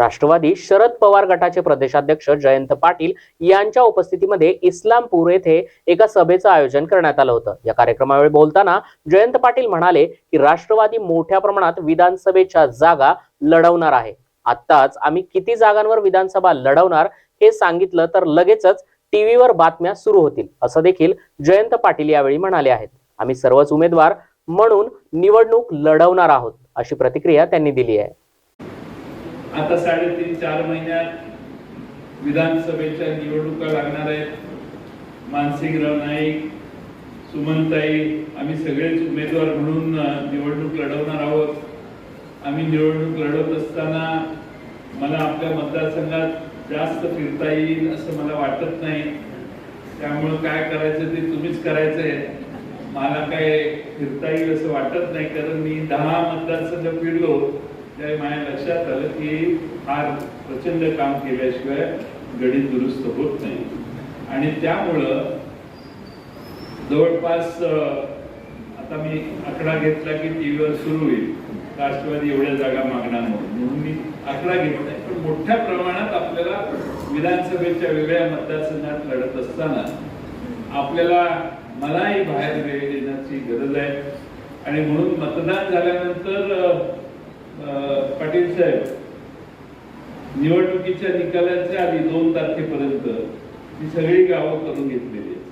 राष्ट्रवादी शरद पवार गटाचे प्रदेशाध्यक्ष जयंत पाटील यांच्या उपस्थितीमध्ये इस्लामपूर येथे एका सभेचं आयोजन करण्यात आलं होतं. या कार्यक्रमावेळी बोलताना जयंत पाटील म्हणाले की राष्ट्रवादी मोठ्या प्रमाणात विधानसभेच्या जागा लढवणार आहे. आत्ताच आम्ही किती जागांवर विधानसभा लढवणार हे सांगितलं तर लगेचच टीव्हीवर बातम्या सुरू होतील असं देखील जयंत पाटील यावेळी म्हणाले आहेत. आम्ही सर्वच उमेदवार म्हणून निवडणूक लढवणार आहोत अशी प्रतिक्रिया त्यांनी दिली आहे. आता साडेतीन चार महिन्यात विधानसभेच्या निवडणुका लागणार आहेत. मानसिंगराव नाईक सुमनताई आम्ही सगळेच उमेदवार म्हणून निवडणूक लढवणार आहोत. आम्ही निवडणूक लढवत असताना मला आपल्या मतदारसंघात जास्त फिरता येईल असं मला वाटत नाही. त्यामुळं काय करायचं ते तुम्हीच करायचं आहे मला काय फिरता येईल असं वाटत नाही कारण मी दहा मतदारसंघ फिरलो. त्यावेळी माझ्या लक्षात आलं की फार प्रचंड काम केल्याशिवाय गणित दुरुस्त होत नाही. आणि त्यामुळं जवळपास आता मी आकडा घेतला की टीव्हीवर सुरू होईल. राष्ट्रवादी एवढ्या जागा मागणार म्हणून. म्हणून मी आकडा नाही पण मोठ्या प्रमाणात आपल्याला विधानसभेच्या वेगळ्या मतदारसंघात लढत असताना आपल्याला मलाही बाहेर वेळ येण्याची गरज आहे. आणि म्हणून मतदान झाल्यानंतर पाटील साहेब निवडणुकीच्या निकालाच्या आधी दोन तारखेपर्यंत ही सगळी गावं करून घेतलेली आहेत.